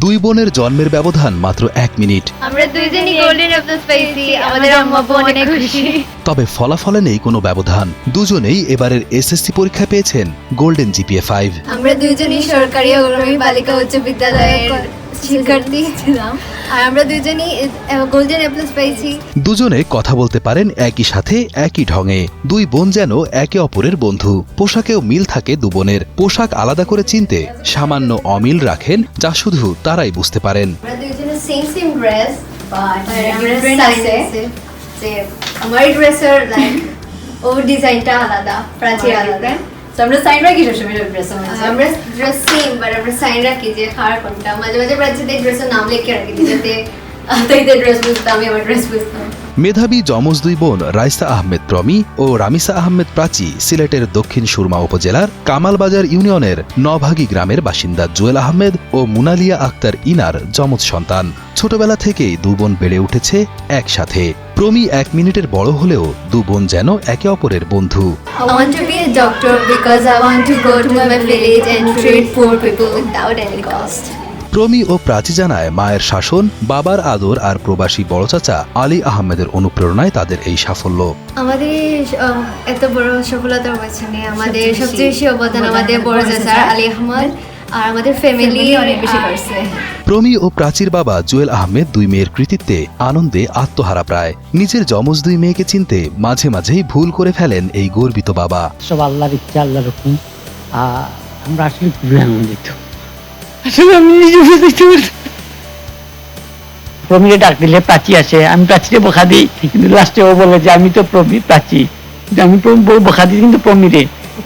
দুই বোনের জন্মের ব্যবধান মাত্র এক মিনিট। আমরা দুইজনই গোল্ডেন অ্যাপ্লাস পাইছি আমাদের আম্মা অনেক খুশি। তবে ফলাফলে নেই কোনো ব্যবধান। দুজনেই এবারের এসএসসি পরীক্ষা পেয়েছেন গোল্ডেন জিপিএ ফাইভ আমরা দুইজনই সরকারি অগ্রমী বালিকা উচ্চ বিদ্যালয়ের শিক্ষার্থী ছিলাম আর আমরা দুইজনই গোল্ডেন অ্যাপ্লাস পাইছি দুজনে কথা বলতে পারেন একই সাথে একই ঢঙে। দুই বোন যেন একে অপরের বন্ধু। পোশাকেও মিল থাকে দু বোনের। পোশাক আলাদা করে চিনতে সামান্য অমিল রাখেন যা শুধু তারাই বুঝতে পারেন। আমরা দুইজনে same same dress but different আছে যে আমার ড্রেসের লাইক ও ডিজাইনটা আলাদা প্রাচীর আলাদা। তো আমরা সাইন রাখি সবসময় ড্রেস আমরা ড্রেস সেম বাট আমরা সাইন রাখি যে কার কোনটা? মাঝে মাঝে ড্রেসের নাম লিখে রাখি যাতে তাইদের ড্রেস বুঝতাম আমি আমার ড্রেস বুঝতাম মেধাবী যমজ দুই বোন রাইসা আহমেদ প্রমি ও রামিসা আহমেদ প্রাচী সিলেটের দক্ষিণ সুরমা উপজেলার কামালবাজার ইউনিয়নের নভাগী গ্রামের বাসিন্দা জুয়েল আহমেদ ও মুনালিয়া আক্তার ইনার যমজ সন্তান। ছোটবেলা থেকেই দু বোন বেড়ে উঠেছে একসাথে। প্রমি এক মিনিটের বড় হলেও দু বোন যেন একে অপরের বন্ধু I want to be a doctor because I want to go to my village and treat poor people without any cost. Promi ও প্রাচী জানায় মায়ের শাসন বাবার আদর আর প্রবাসী বড় চাচা আলী আহমেদের অনুপ্রেরণায় তাদের এই সাফল্য আমাদের আহ, এত বড় সফলতার পেছনে আমাদের সবচেয়ে বেশি অবদান আমাদের বড় চাচা চাচা। আলী আহমদ আর আমাদের ফ্যামিলি অনেক বেশি করছে। প্রমি ও প্রাচীর বাবা জুয়েল আহমেদ দুই মেয়ের কৃতিত্বে আনন্দে আত্মহারা প্রায়। নিজের যমজ দুই মেয়েকে চিনতে মাঝে মাঝেই ভুল করে ফেলেন এই গর্বিত বাবা। সব আল্লাহর ইচ্ছা আল্লাহর হুকুম। আমরা আসলে খুবই আনন্দিত আসলে আমি নিজে প্রমিরে ডাক দিলে প্রাচী আসে আমি প্রাচীরে বোখা দিই। কিন্তু লাস্টে ও বলে যে আমি তো প্রমি প্রাচী। আমি বোখা দিই কিন্তু প্রমিরে।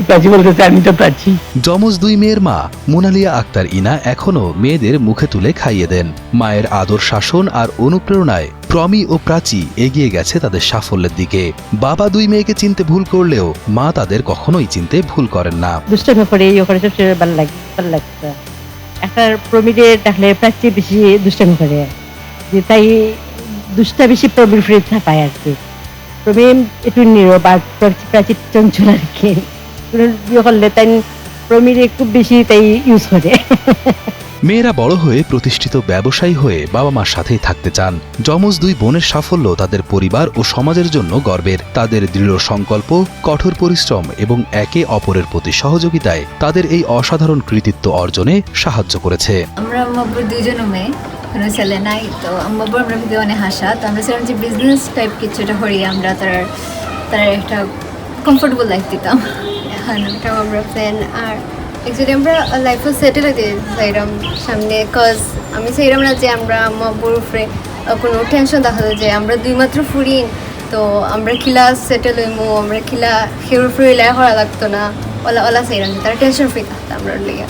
প্রাচী বলতেছে আমি তো প্রাচী যমজ দুই মেয়ের মা মোনালিয়া আক্তার ইনা এখনও মেয়েদের মুখে তুলে খাইয়ে দেন। মায়ের আদর শাসন আর অনুপ্রেরণায় প্রমি ও প্রাচী এগিয়ে গেছে তাদের সাফল্যের দিকে। বাবা দুই মেয়েকে চিনতে ভুল করলেও মা তাদের কখনোই চিনতে ভুল করেন না। দুষ্টামি করে ইয়ে করে সবচেয়ে ভালো লাগে ভালো লাগছে। একটা প্রমিডে ডাকলে প্রাচ্যে বেশি দুষ্টামি করে। যে তাই দুষ্টা বেশি প্রবীর ফ্রি পায় আর কি। প্রবীণ একটু নিরব আর প্রাচীর চঞ্চল আর কি। করলে তাই প্রমিরে খুব বেশি তাই ইউজ করে। মেয়েরা বড় হয়ে প্রতিষ্ঠিত ব্যবসায়ী হয়ে বাবা মার সাথেই থাকতে চান। যমজ দুই বোনের সাফল্য তাদের পরিবার ও সমাজের জন্য গর্বের। তাদের দৃঢ় সংকল্প কঠোর পরিশ্রম এবং একে অপরের প্রতি সহযোগিতায় তাদের এই অসাধারণ কৃতিত্ব অর্জনে সাহায্য করেছে। আমরা মেয়ে কোনো ছেলে নাই। তো আম্মাব্বুর আমরা ভিতরে অনেক হাসা। তো আমরা সেরকম যে বিজনেস টাইপ কিছু একটা করি আমরা তার তার একটা কমফোর্টেবল লাইফ দিতাম। এটা আমরা প্ল্যান আর আমরা লাইফও সেটেল সামনে কজ আমি না যে আমরা কোনো টেনশন দেখা যে আমরা দুই মাত্র তো আমরা কিলা সেটেল হইমু আমরা কিলা হিরো ফুরি লাই করা লাগতো না। ওলা ওলা চাইলাম তারা টেনশন ফ্রি থাকতো আমরা লিগে।